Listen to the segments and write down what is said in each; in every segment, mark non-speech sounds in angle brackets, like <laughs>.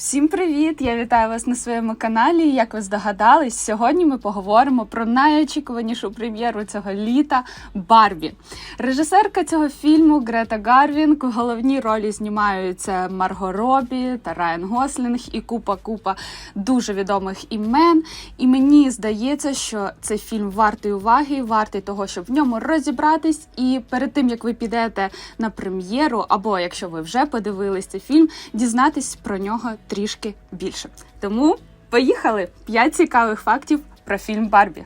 Всім привіт! Я вітаю вас на своєму каналі. Як ви здогадались, сьогодні ми поговоримо про найочікуванішу прем'єру цього літа Барбі. Режисерка цього фільму Грета Гарвінг. У головній ролі знімаються Марго Робі та Райан Гослінг і купа купа дуже відомих імен. І мені здається, що цей фільм вартий уваги, вартий того, щоб в ньому розібратись. І перед тим як ви підете на прем'єру, або якщо ви вже подивились цей фільм, дізнатись про нього трішки більше. Тому поїхали! П'ять цікавих фактів про фільм Барбі.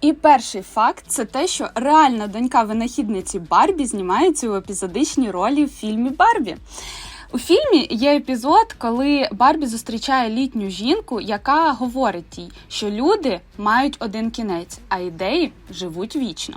І перший факт це те, що реальна донька винахідниці Барбі знімається у епізодичній ролі в фільмі Барбі. У фільмі є епізод, коли Барбі зустрічає літню жінку, яка говорить їй, що люди мають один кінець, а ідеї живуть вічно.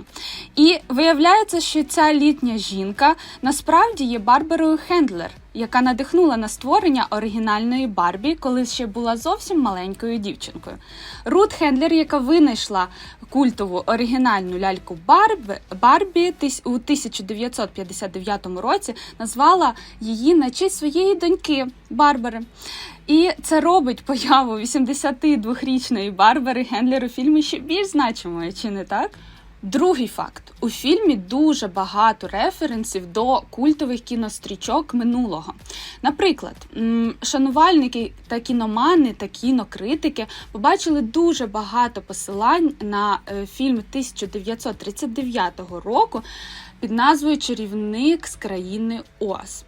І виявляється, що ця літня жінка насправді є Барбарою Хендлер, яка надихнула на створення оригінальної Барбі, коли ще була зовсім маленькою дівчинкою. Рут Хендлер, яка винайшла культову оригінальну ляльку Барбі, Барбі у 1959 році, назвала її на честь своєї доньки Барбари. І це робить появу 82-річної Барбари Гендлер у фільмі ще більш значимою, чи не так? Другий факт: у фільмі дуже багато референсів до культових кінострічок минулого. Наприклад, шанувальники та кіномани та кінокритики побачили дуже багато посилань на е, фільм 1939 року під назвою Чарівник з країни Оз.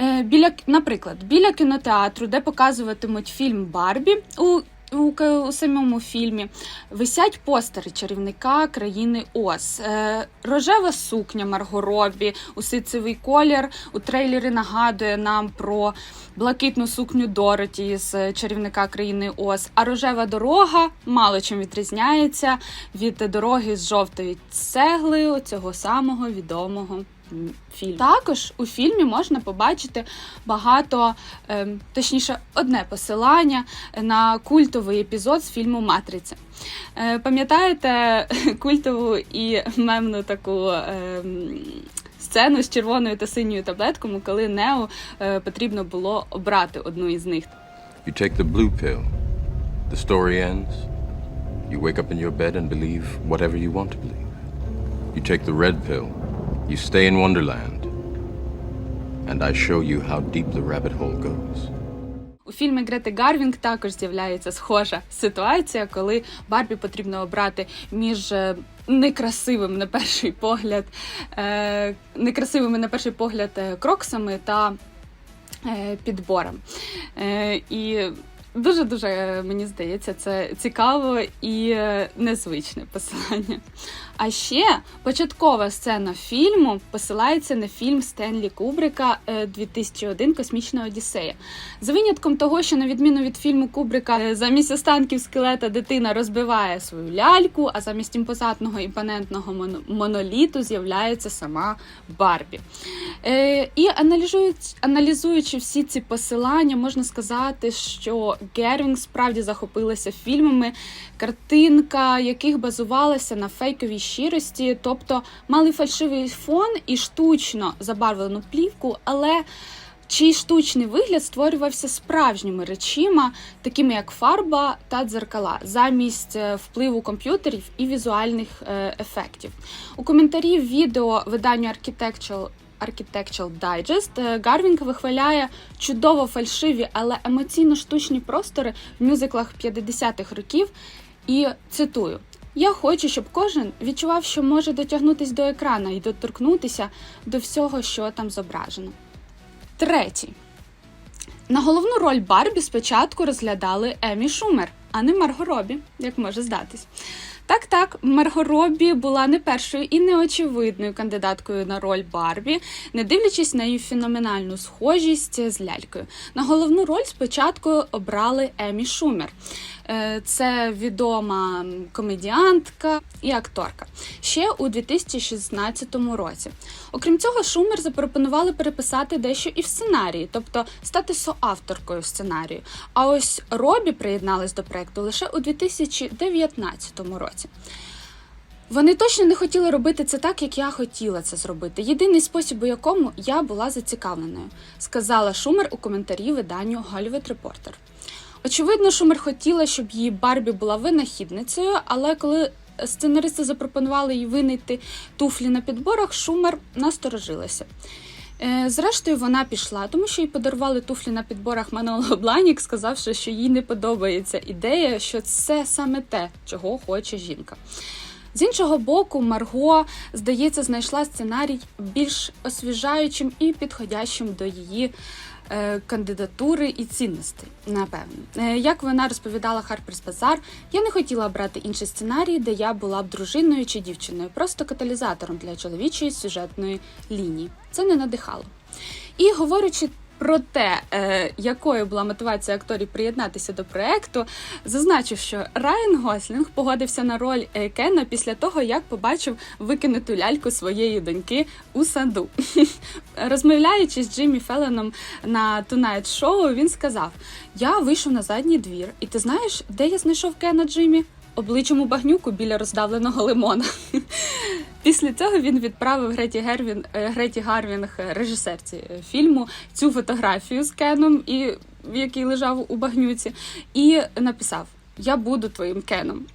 Е, Біля, наприклад, біля кінотеатру, де показуватимуть фільм Барбі у, у, у самому фільмі, висять постери чарівника країни Оз. Е, рожева сукня Марго Робі, у ситцевий колір у трейлері нагадує нам про блакитну сукню Дороті з чарівника країни Оз. А рожева дорога мало чим відрізняється від дороги з жовтої цегли цього самого відомого м, фільму. Також у фільмі можна побачити багато, ем, точніше, одне посилання на культовий епізод з фільму Матриця. Е, Пам'ятаєте <laughs> культову і мемну таку ем, сцену з червоною та синьою таблетками, коли Нео е, потрібно було обрати одну із них. You take the blue pill. The story ends. You wake up in your bed and believe whatever you want to believe. You take the red pill. You stay in Wonderland. And I show you how deep the rabbit hole goes. У фільмі Грети Гарвінг також з'являється схожа ситуація, коли Барбі потрібно обрати між е, некрасивим на перший погляд, е, некрасивими на перший погляд е, кроксами та підбором. І дуже дуже мені здається, це цікаво і е, незвичне посилання. А ще початкова сцена фільму посилається на фільм Стенлі Кубрика е, 2001 Космічна Одіссея. За винятком того, що на відміну від фільму Кубрика, е, замість останків скелета дитина розбиває свою ляльку, а замість імпозантного імпонентного моноліту з'являється сама Барбі. Е, і аналізуючи всі ці посилання, можна сказати, що Гервінг справді захопилася фільмами, картинка яких базувалася на фейковій щирості, тобто мали фальшивий фон і штучно забарвлену плівку, але чий штучний вигляд створювався справжніми речима, такими як фарба та дзеркала, замість е, впливу комп'ютерів і візуальних е, ефектів. У коментарі відео виданню Architectural Architectural Digest е, Гарвінг вихваляє чудово фальшиві, але емоційно штучні простори в мюзиклах 50-х років. І цитую: Я хочу, щоб кожен відчував, що може дотягнутися до екрана і доторкнутися до всього, що там зображено. Третій. На головну роль Барбі спочатку розглядали Емі Шумер, а не Марго Робі, як може здатись. Так, так, Марго Робі була не першою і не очевидною кандидаткою на роль Барбі, не дивлячись на її феноменальну схожість з лялькою. На головну роль спочатку обрали Емі Шумер. Е, Це відома комедіантка і акторка ще у 2016 році. Окрім цього, Шумер запропонували переписати дещо і в сценарії, тобто стати соавторкою сценарію. А ось Робі приєдналась до проекту лише у 2019 році. Вони точно не хотіли робити це так, як я хотіла це зробити. Єдиний спосіб, у якому я була зацікавленою, сказала Шумер у коментарі виданню Hollywood Reporter. Очевидно, Шумер хотіла, щоб її Барбі була винахідницею, але коли сценаристи запропонували їй винайти туфлі на підборах, Шумер насторожилася. Е, Зрештою, вона пішла, тому що їй подарували туфлі на підборах Маноло Бланік, сказавши, що їй не подобається ідея, що це саме те, чого хоче жінка. З іншого боку, Марго, здається, знайшла сценарій більш освіжаючим і підходящим до її кандидатури і цінностей. Напевно, Е, як вона розповідала Harper's Bazaar, я не хотіла брати інший сценарій, де я була б дружиною чи дівчиною, просто каталізатором для чоловічої сюжетної лінії. Це не надихало. І говорячи про те, е, якою була мотивація акторів приєднатися до проекту, зазначив, що Райан Гослінг погодився на роль е, Кена після того, як побачив викинуту ляльку своєї доньки у саду. <laughs> Розмовляючи з Джиммі Фелленом на Tonight Show, він сказав: Я вийшов на задній двір, і ти знаєш, де я знайшов Кена Джиммі? Обличчям у багнюку біля роздавленого лимона. <laughs> Після цього він відправив Греті Гервін, е, Греті Гарвінг, е, режисерці е, фільму, цю фотографію з Кеном, і, який лежав у багнюці, і написав: Я буду твоїм Кеном.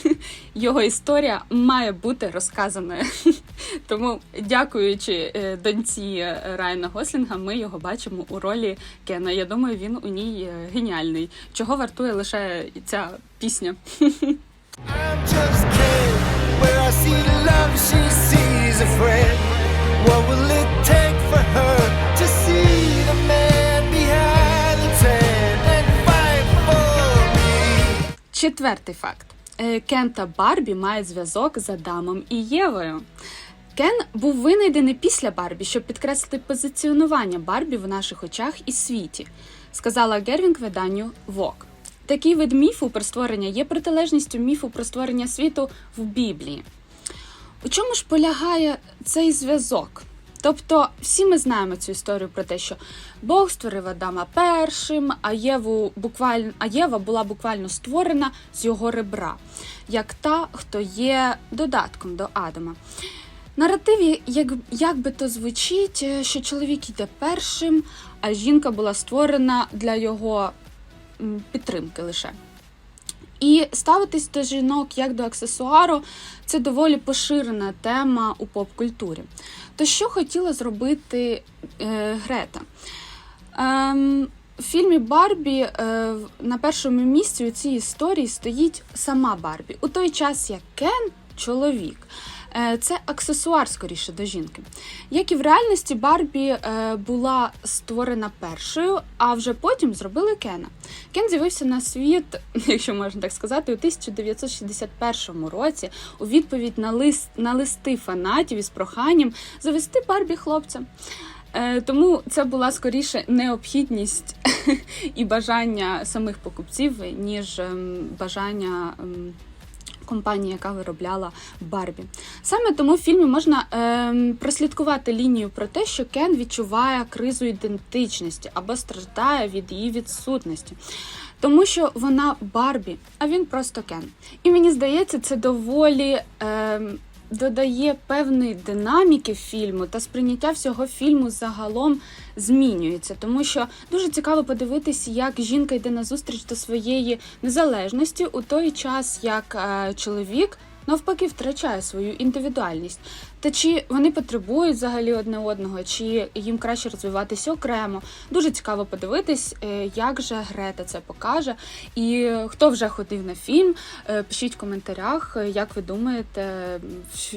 <laughs> Його історія має бути розказаною. <laughs> Тому, дякуючи доньці Райана Гослінга, ми його бачимо у ролі Кена. Я думаю, він у ній геніальний. Чого вартує лише ця пісня? Четвертий факт: Е, Кен та Барбі мають зв'язок з Адамом і Євою. Кен був винайдений після Барбі, щоб підкреслити позиціонування Барбі в наших очах і світі, сказала Гервінг виданню Vogue. Такий вид міфу про створення є протилежністю міфу про створення світу в Біблії. У чому ж полягає цей зв'язок? Тобто, всі ми знаємо цю історію про те, що Бог створив Адама першим, а Єву буквально а Єва була буквально створена з його ребра, як та, хто є додатком до Адама. Наративі, як, як би то звучить, е, що чоловік йде першим, а жінка була створена для його підтримки лише. І ставитись до жінок як до аксесуару це доволі поширена тема у поп-культурі. То що хотіла зробити е, Грета? Ем, в фільмі Барбі е, на першому місці у цій історії стоїть сама Барбі. У той час як Кен чоловік. Е, Це аксесуар скоріше до жінки. Як і в реальності, Барбі е, була створена першою, а вже потім зробили Кена. Кен з'явився на світ, <laughs> якщо можна так сказати, у 1961 році у відповідь на лист на листи фанатів із проханням завести Барбі хлопця. Е, Тому це була скоріше необхідність <laughs> і бажання самих покупців, ніж ем, бажання. Компанії, яка виробляла Барбі. Саме тому в фільмі можна ем, прослідкувати лінію про те, що Кен відчуває кризу ідентичності або страждає від її відсутності. Тому що вона Барбі, а він просто Кен. І мені здається, це доволі ем, додає певної динаміки фільму та сприйняття всього фільму загалом змінюється. Тому що дуже цікаво подивитися, як жінка йде на зустріч до своєї незалежності у той час, як е, чоловік. Навпаки, втрачає свою індивідуальність. Та чи вони потребують взагалі одне одного, чи їм краще розвиватися окремо? Дуже цікаво подивитись, е, як же Грета це покаже. І хто вже ходив на фільм, е, пишіть в коментарях, е, як ви думаєте,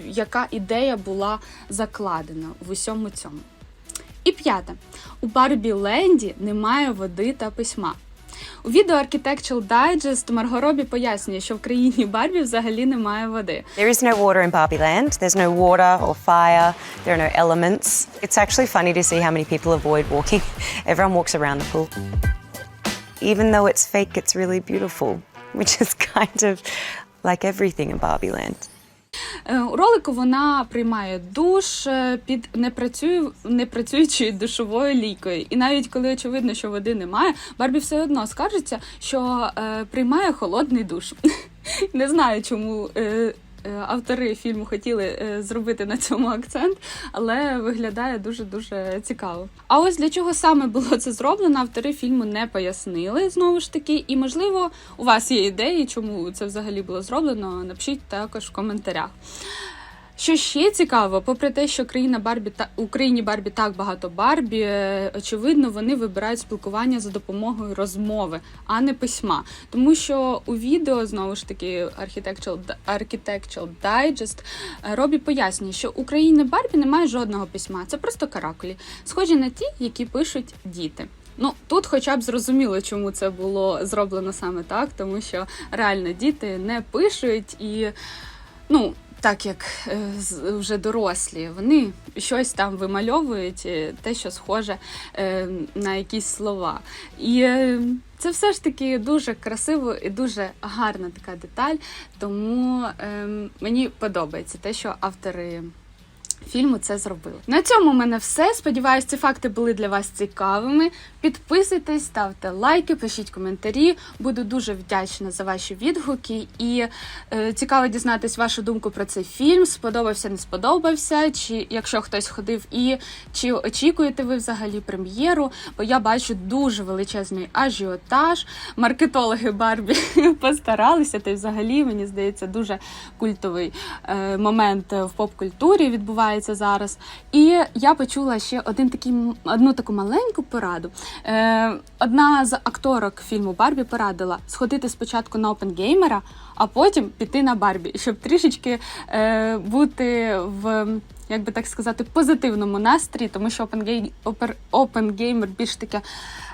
яка ідея була закладена в усьому цьому. І п'яте: у Барбі Ленді немає води та письма. У відео Architectural Digest Марго Робі пояснює, що в країні Барбі взагалі немає води. There is no water in Barbie Land. There's no water or fire. There are no elements. It's actually funny to see how many people avoid walking. Everyone walks around the pool. Even though it's fake, it's really beautiful, which is kind of like everything in Barbie Land. Е, У ролику вона приймає душ е, під непрацюю, непрацюючою душовою лійкою. І навіть коли очевидно, що води немає, Барбі все одно скаржиться, що е, приймає холодний душ. <laughs> Не знаю, чому е, автори фільму хотіли е, зробити на цьому акцент, але виглядає дуже дуже цікаво. А ось для чого саме було це зроблено, автори фільму не пояснили знову ж таки. І можливо, у вас є ідеї, чому це взагалі було зроблено. Напишіть також в коментарях. Що ще цікаво, попри те, що країна Барбі та у країні Барбі так багато Барбі, е, очевидно, вони вибирають спілкування за допомогою розмови, а не письма. Тому що у відео знову ж таки Architectural, Architectural Digest е, Робі пояснює, що у країни Барбі немає жодного письма, це просто каракулі, схожі на ті, які пишуть діти. Ну тут, хоча б зрозуміло, чому це було зроблено саме так, тому що реально діти не пишуть і ну. Так як е, вже дорослі, вони щось там вимальовують, е, те, що схоже е, на якісь слова. І це все ж таки дуже красиво і дуже гарна така деталь. Тому е, мені подобається те, що автори фільму це зробили. На цьому в мене все. Сподіваюсь, ці факти були для вас цікавими. Підписуйтесь, ставте лайки, пишіть коментарі. Буду дуже вдячна за ваші відгуки. І е, цікаво дізнатись вашу думку про цей фільм. Сподобався, не сподобався. Чи якщо хтось ходив, і чи очікуєте ви взагалі прем'єру? Бо я бачу дуже величезний ажіотаж. Маркетологи Барбі <laughs> постаралися. Та й взагалі мені здається дуже культовий е, момент в поп-культурі відбувається зараз. І я почула ще один такий одну таку маленьку пораду. Е, одна з акторок фільму Барбі порадила сходити спочатку на опенгеймера, а потім піти на Барбі, щоб трішечки е, бути в. Як би так сказати, позитивному настрої, тому що Опенгеймер більш таке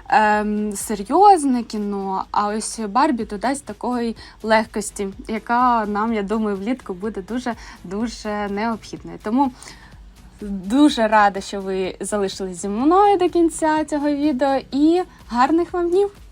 ем, серйозне кіно, а ось Барбі додасть такої легкості, яка нам, я думаю, влітку буде дуже дуже необхідною. Тому дуже рада, що ви залишились зі мною до кінця цього відео, і гарних вам днів!